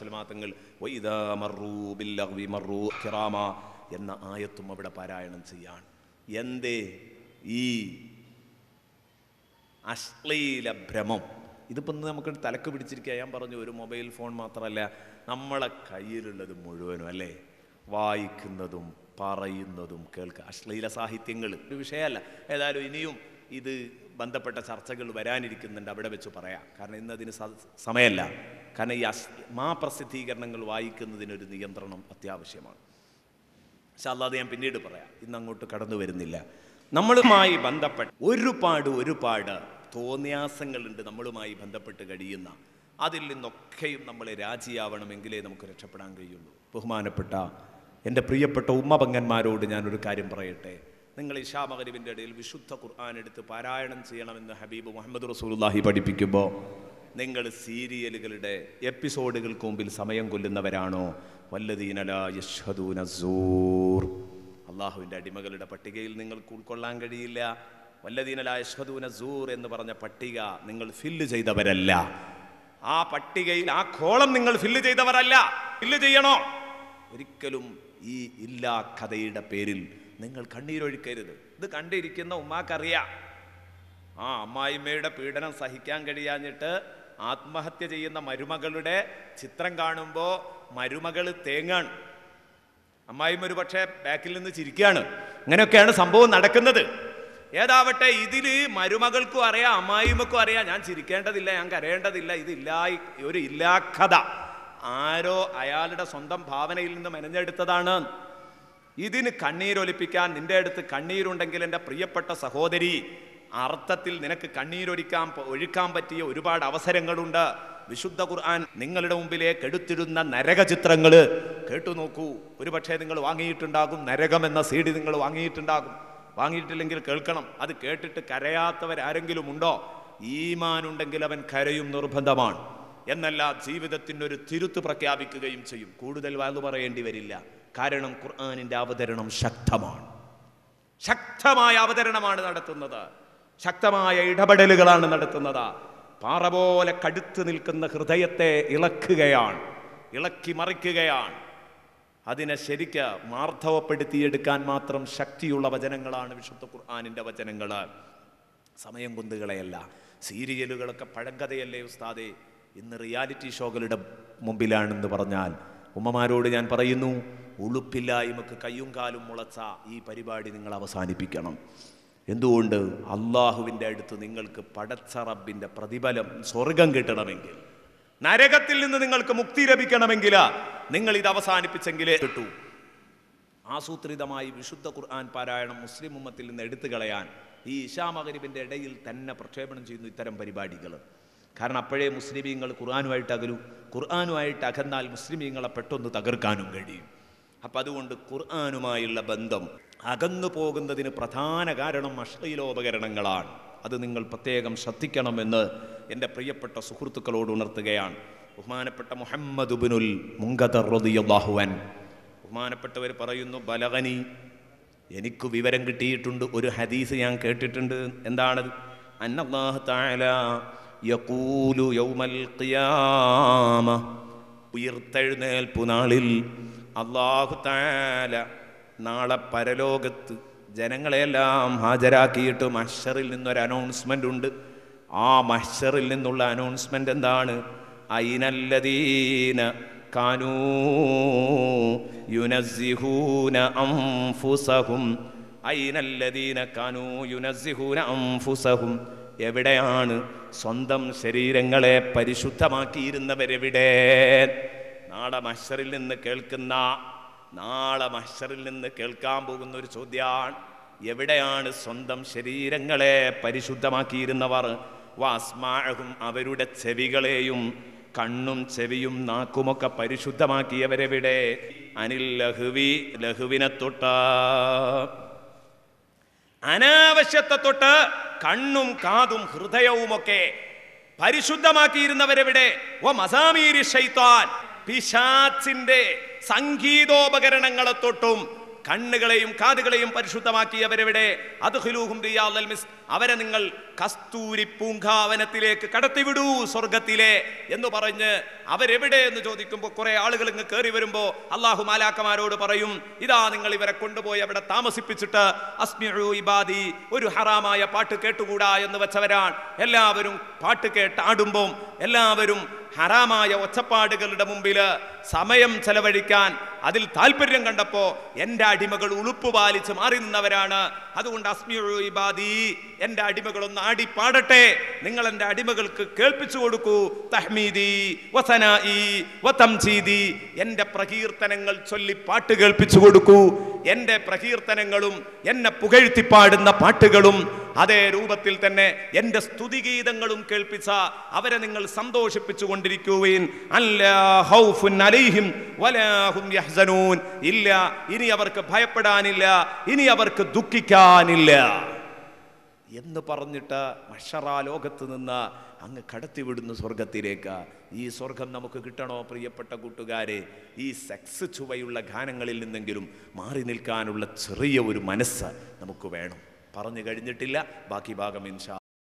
സലമാത്തങ്ങൾ എന്ന ആയത്തും അവിടെ പാരായണം ചെയ്യാൻ. എന്തേ? ഈ അശ്ലീല ഭ്രമം. ഇതിപ്പോൾ ഇന്ന് നമുക്ക് തലക്ക് പിടിച്ചിരിക്കുക ഞാൻ പറഞ്ഞു ഒരു മൊബൈൽ ഫോൺ മാത്രമല്ല നമ്മളെ കയ്യിലുള്ളത് മുഴുവനും അല്ലേ? വായിക്കുന്നതും പറയുന്നതും കേൾക്കുക അശ്ലീല സാഹിത്യങ്ങൾ ഒരു വിഷയമല്ല. ഏതായാലും ഇനിയും ഇത് ബന്ധപ്പെട്ട ചർച്ചകൾ വരാനിരിക്കുന്നുണ്ട് അവിടെ വെച്ച് പറയാം. കാരണം ഇന്നതിന് അതിന് സമയമല്ല. കാരണം ഈ അസ് മാപ്രസിദ്ധീകരണങ്ങൾ വായിക്കുന്നതിനൊരു നിയന്ത്രണം അത്യാവശ്യമാണ്. പക്ഷെ അല്ലാതെ ഞാൻ പിന്നീട് പറയാം. ഇന്ന് അങ്ങോട്ട് കടന്നു വരുന്നില്ല. നമ്മളുമായി ബന്ധപ്പെട്ട് ഒരുപാട് ഒരുപാട് തോന്നിയാസങ്ങളുണ്ട് നമ്മളുമായി ബന്ധപ്പെട്ട് കഴിയുന്ന. അതിൽ നിന്നൊക്കെയും നമ്മളെ രാജിയാവണമെങ്കിലേ നമുക്ക് രക്ഷപ്പെടാൻ കഴിയുള്ളൂ. ബഹുമാനപ്പെട്ട എന്റെ പ്രിയപ്പെട്ട ഉമ്മപങ്ങന്മാരോട് ഞാനൊരു കാര്യം പറയട്ടെ. നിങ്ങൾ ഇഷാ മകരിവിന്റെ ഇടയിൽ വിശുദ്ധ ഖുർആൻ എടുത്ത് പാരായണം ചെയ്യണമെന്ന് ഹബീബ് മുഹമ്മദ് റസൂലുള്ളാഹി പഠിപ്പിക്കുമ്പോൾ നിങ്ങൾ സീരിയലുകളുടെ എപ്പിസോഡുകൾക്ക് മുമ്പിൽ സമയം കൊല്ലുന്നവരാണോ? വല്ലദീനല യഷ്ഹദൂന സൂർ. അള്ളാഹുവിന്റെ അടിമകളുടെ പട്ടികയിൽ നിങ്ങൾക്ക് ഉൾക്കൊള്ളാൻ കഴിയില്ല. വല്ലദീനല യഷ്ഹദൂന സൂർ എന്ന് പറഞ്ഞ പട്ടിക നിങ്ങൾ ഫില്ല് ചെയ്തവരല്ല. ആ പട്ടികയിൽ ആ കോളം നിങ്ങൾ ഫില്ല് ചെയ്തവരല്ല. ഫില്ല് ചെയ്യണോ? ഒരിക്കലും ഈ ഇല്ലാ കഥയുടെ പേരിൽ നിങ്ങൾ കണ്ണീരൊഴുക്കരുത്. ഇത് കണ്ടിരിക്കുന്ന ഉമ്മാക്കറിയാം. ആ അമ്മായിമ്മയുടെ പീഡനം സഹിക്കാൻ കഴിയാഞ്ഞിട്ട് ആത്മഹത്യ ചെയ്യുന്ന മരുമകളുടെ ചിത്രം കാണുമ്പോൾ മരുമകൾ തേങ്ങാണ്. അമ്മായിമ്മ ഒരു പക്ഷേ ബാക്കിൽ നിന്ന് ചിരിക്കുകയാണ് ഇങ്ങനെയൊക്കെയാണ് സംഭവം നടക്കുന്നത്. ഏതാവട്ടെ ഇതിൽ മരുമകൾക്കും അറിയാം അമ്മായിമ്മക്കും അറിയാം. ഞാൻ ചിരിക്കേണ്ടതില്ല ഞാൻ കരയേണ്ടതില്ല ഇതില്ലാ ഒരു ഇല്ലാ കഥ. ആരോ അയാളുടെ സ്വന്തം ഭാവനയിൽ നിന്ന് മെനഞ്ഞെടുത്തതാണ്. ഇതിന് കണ്ണീരൊലിപ്പിക്കാൻ നിന്റെ അടുത്ത് കണ്ണീരുണ്ടെങ്കിൽ എന്റെ പ്രിയപ്പെട്ട സഹോദരി അർത്ഥത്തിൽ നിനക്ക് കണ്ണീരൊലിക്കാൻ ഒഴിക്കാൻ പറ്റിയ ഒരുപാട് അവസരങ്ങളുണ്ട്. വിശുദ്ധ ഖുർആൻ നിങ്ങളുടെ മുമ്പിലേക്ക് എടുത്തിരുന്ന നരക ചിത്രങ്ങൾ കേട്ടു നോക്കൂ. ഒരുപക്ഷെ നിങ്ങൾ വാങ്ങിയിട്ടുണ്ടാകും നരകം എന്ന സീഡി നിങ്ങൾ വാങ്ങിയിട്ടുണ്ടാകും. വാങ്ങിയിട്ടില്ലെങ്കിൽ കേൾക്കണം. അത് കേട്ടിട്ട് കരയാത്തവരാരെങ്കിലും ഉണ്ടോ? ഈമാനുണ്ടെങ്കിൽ അവൻ കരയും നിർബന്ധമാണ്. എന്നല്ല ജീവിതത്തിന്റെ ഒരു തിരുത്ത് പ്രഖ്യാപിക്കുകയും ചെയ്യും. കൂടുതൽ വാങ്ങു പറയേണ്ടി വരില്ല. കാരണം ഖുർആാനിന്റെ അവതരണം ശക്തമാണ്. ശക്തമായ അവതരണമാണ് നടത്തുന്നത്. ശക്തമായ ഇടപെടലുകളാണ് നടത്തുന്നത്. പാറ പോലെ കടുത്തു നിൽക്കുന്ന ഹൃദയത്തെ ഇളക്കുകയാണ്. ഇളക്കി മറിക്കുകയാണ്. അതിനെ ശരിക്ക് മാർദ്ധവപ്പെടുത്തിയെടുക്കാൻ മാത്രം ശക്തിയുള്ള വചനങ്ങളാണ് വിശുദ്ധ ഖുർആാനിന്റെ വചനങ്ങൾ. സമയം കൊന്തുകളെയല്ല സീരിയലുകളൊക്കെ പഴങ്കഥയല്ലേ ഉസ്താദെ? ഇന്ന് റിയാലിറ്റി ഷോകളുടെ മുമ്പിലാണെന്ന് പറഞ്ഞാൽ ഉമ്മമാരോട് ഞാൻ പറയുന്നു ഉളുപ്പില്ലായ്മക്ക് കയ്യും കാലും മുളച്ച ഈ പരിപാടി നിങ്ങൾ അവസാനിപ്പിക്കണം. എന്തുകൊണ്ട്? അള്ളാഹുവിന്റെ അടുത്ത് നിങ്ങൾക്ക് പടച്ച റബ്ബിന്റെ പ്രതിഫലം സ്വർഗം കിട്ടണമെങ്കിൽ നരകത്തിൽ നിന്ന് നിങ്ങൾക്ക് മുക്തി ലഭിക്കണമെങ്കിൽ നിങ്ങൾ ഇത് അവസാനിപ്പിച്ചെങ്കിലേ കിട്ടൂ. ആസൂത്രിതമായി വിശുദ്ധ ഖുർആൻ പാരായണം മുസ്ലിം ഉമ്മത്തിൽ നിന്ന് എടുത്തു കളയാൻ ഈ ഇഷാ മകരിബിന്റെ ഇടയിൽ തന്നെ പ്രക്ഷേപണം ചെയ്യുന്നു ഇത്തരം പരിപാടികൾ. കാരണം അപ്പോഴേ മുസ്ലിമീങ്ങൾ ഖുർആാനുമായിട്ട് അകലൂ ഖുർആാനുമായിട്ട് അകന്നാൽ മുസ്ലിമീങ്ങളെ പെട്ടെന്ന് തകർക്കാനും കഴിയും. അപ്പം അതുകൊണ്ട് ഖുർആാനുമായുള്ള ബന്ധം അകന്നു പോകുന്നതിന് പ്രധാന കാരണം അശ്ലീലോപകരണങ്ങളാണ്. അത് നിങ്ങൾ പ്രത്യേകം ശ്രദ്ധിക്കണമെന്ന് എന്റെ പ്രിയപ്പെട്ട സുഹൃത്തുക്കളോട് ഉണർത്തുകയാണ്. ബഹുമാനപ്പെട്ട മുഹമ്മദ് ബിനുൽ മുങ്കദർ റളിയല്ലാഹുവൻ ബഹുമാനപ്പെട്ടവർ പറയുന്നു ബലഗനി എനിക്ക് വിവരം കിട്ടിയിട്ടുണ്ട് ഒരു ഹദീസ് ഞാൻ കേട്ടിട്ടുണ്ട്. എന്താണത്? അന്നല്ലാഹു തആല യഖൂലു യൗമൽ ഖിയാമ. ഉയർത്തെഴുന്നേൽപ്പു നാളിൽ അള്ളാഹു താല നാളെ പരലോകത്ത് ജനങ്ങളെല്ലാം ഹാജരാക്കിയിട്ട് മഹ്ശറിൽ നിന്നൊരു അനൗൺസ്മെന്റ് ഉണ്ട്. ആ മഹ്ശറിൽ നിന്നുള്ള അനൗൺസ്മെന്റ് എന്താണ്? അയിനല്ലദീന കാനൂ യുനസ്സിഹൂന അംഫുസഹും. അയിനല്ലദീന കാനൂ യുനസ്സിഹൂന അംഫുസഹും. എവിടെയാണ് സ്വന്തം ശരീരങ്ങളെ പരിശുദ്ധമാക്കിയിരുന്നവരെവിടെ? നാളെ മഷറിൽ നിന്ന് കേൾക്കുന്ന നാളെ മഷറിൽ നിന്ന് കേൾക്കാൻ പോകുന്ന ഒരു ചോദ്യമാണ് എവിടെയാണ് സ്വന്തം ശരീരങ്ങളെ പരിശുദ്ധമാക്കിയിരുന്നവർ? വാസ്മാഴകും അവരുടെ ചെവികളെയും കണ്ണും ചെവിയും നാക്കുമൊക്കെ പരിശുദ്ധമാക്കിയവരെവിടെ? അനിൽ ലഹുവി ലഹുവിനെ തൊട്ട. അനാവശ്യത്തെ തൊട്ട് കണ്ണും കാതും ഹൃദയവുമൊക്കെ പരിശുദ്ധമാക്കിയിരുന്നവരെവിടെ? ഓ മസാമീരി ഷൈത്താൻ പിശാച്ചിന്റെ സംഗീതോപകരണങ്ങളെ തൊട്ടും കണ്ണുകളെയും കാതുകളെയും പരിശുദ്ധമാക്കിയവരെവിടെ? മിസ് അവരെ നിങ്ങൾ കസ്തൂരി പൂങ്കാവനത്തിലേക്ക് കടത്തിവിടൂ സ്വർഗത്തിലെ എന്ന് പറഞ്ഞ് അവരെവിടെ എന്ന് ചോദിക്കുമ്പോൾ കുറെ ആളുകൾ ഇങ്ങ് കയറി വരുമ്പോൾ അള്ളാഹു മാലാക്കമാരോട് പറയും ഇതാ നിങ്ങൾ ഇവരെ കൊണ്ടുപോയി അവിടെ താമസിപ്പിച്ചിട്ട് അസ്മിഉ ഇബാദി ഒരു ഹറാമായ പാട്ട് കേട്ടുകൂടാ എന്ന് വെച്ചവരാണ്. എല്ലാവരും പാട്ട് കേട്ട് ആടുമ്പോൾ എല്ലാവരും ഹറാമായ ഒച്ചപ്പാടുകളുടെ മുമ്പിൽ സമയം ചെലവഴിക്കാൻ അതിൽ താല്പര്യം കണ്ടപ്പോൾ എന്റെ അടിമകൾ ഉളുപ്പ് പാലിച്ച് മാറി നിന്നവരാണ് അതുകൊണ്ട് അസ്മിഉ ഇബാദി എന്റെ അടിമകളൊന്ന് ആടി പാടട്ടെ നിങ്ങൾ എന്റെ അടിമകൾക്ക് കേൾപ്പിച്ചു കൊടുക്കൂ. തഹ്മീദി വസനായി വതംസീദി. എന്റെ പ്രകീർത്തനങ്ങൾ ചൊല്ലി പാട്ട് കേൾപ്പിച്ചു കൊടുക്കൂ. എന്റെ പ്രകീർത്തനങ്ങളും എന്നെ പുകഴ്ത്തി പാടുന്ന പാട്ടുകളും അതേ രൂപത്തിൽ തന്നെ എന്റെ സ്തുതിഗീതങ്ങളും കേൾപ്പിച്ച അവരെ നിങ്ങൾ സന്തോഷിപ്പിച്ചു കൊണ്ടിരിക്കുകയും ഇല്ല ഇനി അവർക്ക് ഭയപ്പെടാനില്ല ഇനി അവർക്ക് ദുഃഖിക്കാനില്ല. എന്ന് പറഞ്ഞിട്ട് മഷറ ലോകത്ത് നിന്ന് അങ്ങ് കടത്തിവിടുന്നു സ്വർഗത്തിലേക്ക് ഈ സ്വർഗം നമുക്ക് കിട്ടണോ പ്രിയപ്പെട്ട കൂട്ടുകാരെ? ഈ സെക്സ് ചുവയുള്ള ഗാനങ്ങളിൽ നിന്നെങ്കിലും മാറി നിൽക്കാനുള്ള ചെറിയ ഒരു മനസ്സ് നമുക്ക് വേണം. പറഞ്ഞു കഴിഞ്ഞിട്ടില്ല. ബാക്കി ഭാഗം ഇൻഷാ